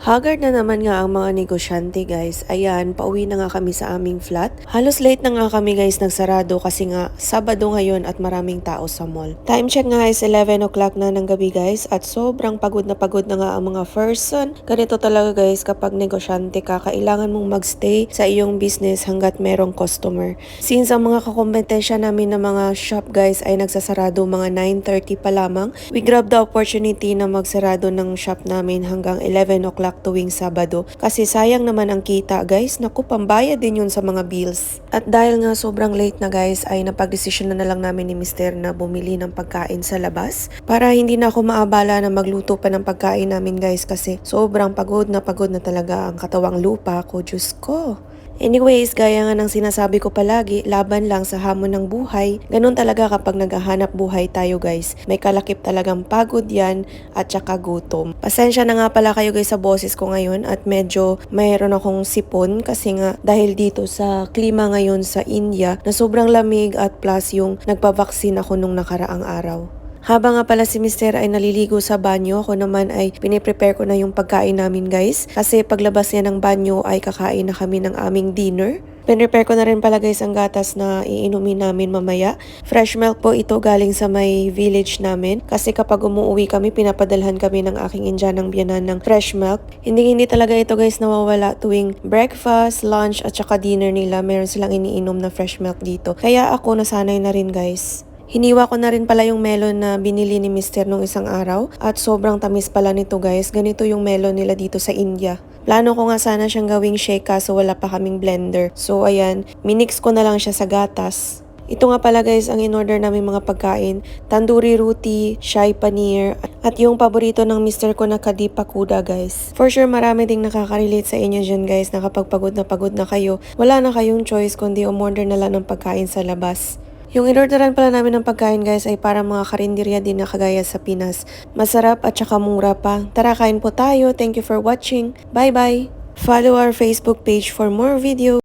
Haggard na naman nga ang mga negosyante guys. Ayan, pauwi na nga kami sa aming flat. Halos late na nga kami guys nagsarado kasi nga Sabado ngayon at maraming tao sa mall. Time check nga is 11 o'clock na ng gabi guys at sobrang pagod na pagod na nga ang mga person. Ganito talaga guys kapag negosyante ka, kailangan mong magstay sa iyong business hanggat merong customer. Since ang mga kakompetensya namin na mga shop guys ay nagsasarado mga 9.30 pa lamang, we grab the opportunity na magsarado ng shop namin hanggang 11 o'clock tuwing Sabado. Kasi sayang naman ang kita guys, naku pambayad din yun sa mga bills. At dahil nga sobrang late na guys, ay napagdesisyon na na lang namin ni Mister na bumili ng pagkain sa labas para hindi na ako maabala na magluto pa ng pagkain namin guys kasi sobrang pagod na pagod na talaga ang katawang lupa ko, Diyos ko. Anyways, gaya nga ng sinasabi ko palagi, laban lang sa hamon ng buhay. Ganun talaga kapag naghahanap buhay tayo guys. May kalakip talagang pagod yan at saka gutom. Pasensya na nga pala kayo guys sa boses ko ngayon at medyo mayroon akong sipon kasi nga dahil dito sa klima ngayon sa India na sobrang lamig at plus yung nagpavaksin ako nung nakaraang araw. Habang nga pala si Mister ay naliligo sa banyo, ako naman ay piniprepare ko na yung pagkain namin guys. Kasi paglabas niya ng banyo ay kakain na kami ng aming dinner. Pinrepare ko na rin pala guys ang gatas na iinumin namin mamaya. Fresh milk po ito galing sa may village namin. Kasi kapag umuwi kami, pinapadalhan kami ng aking indyanang biyanan ng fresh milk. Hindi hindi talaga ito guys nawawala tuwing breakfast, lunch at saka dinner nila. Meron silang iniinom na fresh milk dito. Kaya ako nasanay na rin guys. Hiniwa ko na rin pala yung melon na binili ni Mister nung isang araw at sobrang tamis pala nito guys. Ganito yung melon nila dito sa India. Plano ko nga sana siyang gawing shake kaso wala pa kaming blender. So ayan, minix ko na lang siya sa gatas. Ito nga pala guys ang in-order namin mga pagkain. Tandoori roti, shai paneer, at yung paborito ng mister ko na kadipa kuda guys. For sure marami ding nakaka-relate sa inyo dyan guys na kapag pagod na pagod na kayo, wala na kayong choice kundi umorder na lang ng pagkain sa labas. Yung in-orderan pala namin ng pagkain guys ay para mga karinderya din na kagaya sa Pinas. Masarap at saka mura pa. Tara kain po tayo. Thank you for watching. Bye bye! Follow our Facebook page for more videos.